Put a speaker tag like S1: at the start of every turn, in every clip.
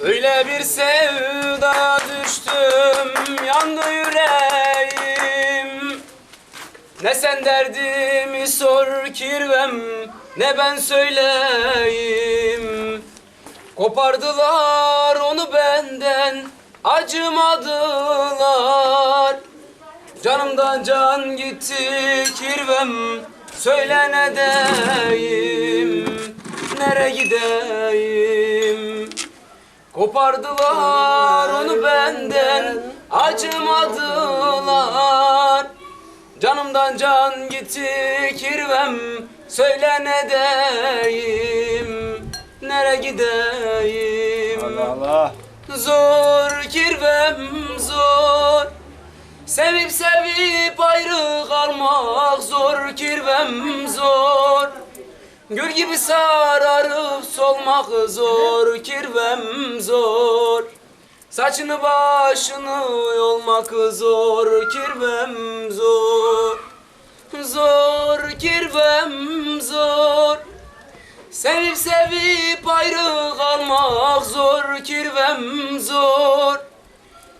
S1: Öyle bir sevda düştüm yandı yüreğim. Ne sen derdimi sor kirvem ne ben söyleyeyim. Kopardılar onu benden acımadılar. Canımdan can gitti kirvem söyle ne deyim Nere gideyim Kopardılar onu benden acımadılar. Canımdan can gitti kirvem söyle ne deyim Nere gideyim?
S2: Allah.
S1: Zor kirvem zor. Sevip sevip ayrı kalmak zor kirvem zor Gül gibi sararıp solmak zor kirvem zor. Saçını başını yolmak zor kirvem zor. Zor kirvem zor. Sevip sevip ayrı kalmak zor kirvem zor.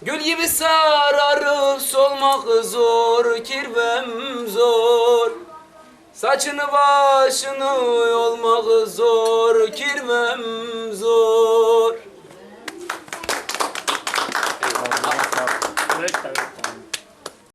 S1: Gül gibi sararıp solmak zor kirvem Saçını başını yolmak zor kirvem zor
S2: tabii.